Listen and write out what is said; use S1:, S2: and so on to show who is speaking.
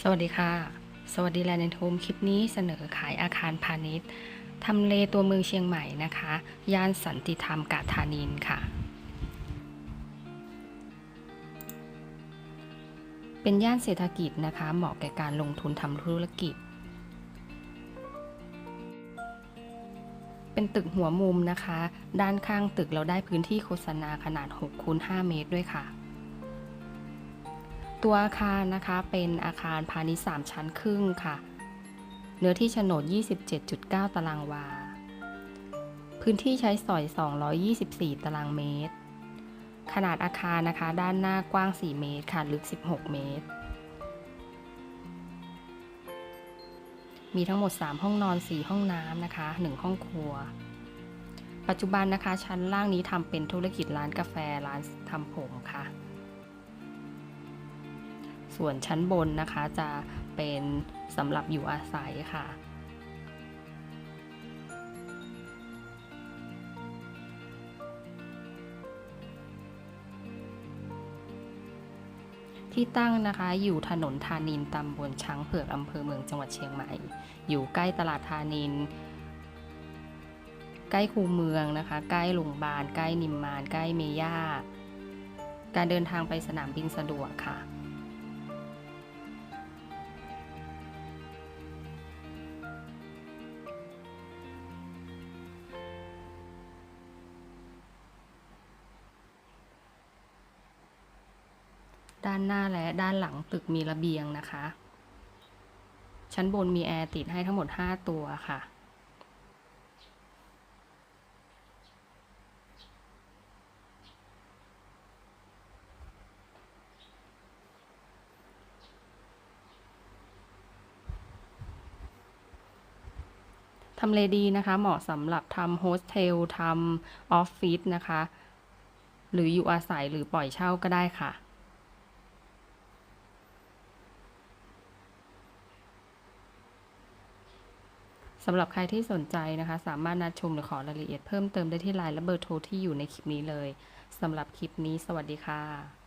S1: สวัสดีค่ะ สวัสดีแลนด์โฮมคลิปนี้เสนอขายอาคารพาณิชย์ทำเลตัวเมืองเชียงใหม่นะคะ ย่านสันติธรรมกาธานินค่ะ เป็นย่านเศรษฐกิจนะคะ เหมาะแก่การลงทุนทำธุรกิจ เป็นตึกหัวมุมนะคะ ด้านข้างตึกเราได้พื้นที่โฆษณาขนาด6คูณ5เมตรด้วยค่ะ ตัวอาคารนะคะเป็นอาคารพาณิชย์3ชั้นครึ่งค่ะ เนื้อที่โฉนด 27.9 ตารางวา พื้นที่ใช้สอย 224 ตารางเมตร ขนาดอาคารนะคะ ด้านหน้ากว้าง 4 เมตรค่ะ ลึก 16 เมตร มีทั้งหมด 3 ห้องนอน 4 ห้องน้ำนะคะ 1 ห้องครัว ปัจจุบันนะคะชั้นล่างนี้ทำเป็นธุรกิจร้านกาแฟร้านทำผมค่ะ ส่วนชั้นบนนะคะจะเป็นสำหรับอยู่อาศัยค่ะที่ตั้งนะคะอยู่ถนนธานินตำบลช้างเผือกอำเภอเมืองจังหวัดเชียงใหม่ อยู่ใกล้ตลาดธานิน ใกล้คูเมืองนะคะ ใกล้โรงพยาบาล ใกล้นิมมาน ใกล้เมย่า การเดินทางไปสนามบินสะดวกค่ะ ด้านหน้าและด้านหลังตึกมีระเบียงนะคะ ชั้นบนมีแอร์ติดให้ทั้งหมด 5 ตัวค่ะ ทำเลดีนะคะ เหมาะสำหรับทำโฮสเทลทำออฟฟิศนะคะ หรืออยู่อาศัยหรือปล่อยเช่าก็ได้ค่ะ สำหรับใครที่สนใจนะคะ สามารถนัดชมหรือขอรายละเอียดเพิ่มเติมได้ที่ไลน์และเบอร์โทรที่อยู่ในคลิปนี้เลยสำหรับคลิปนี้ สวัสดีค่ะ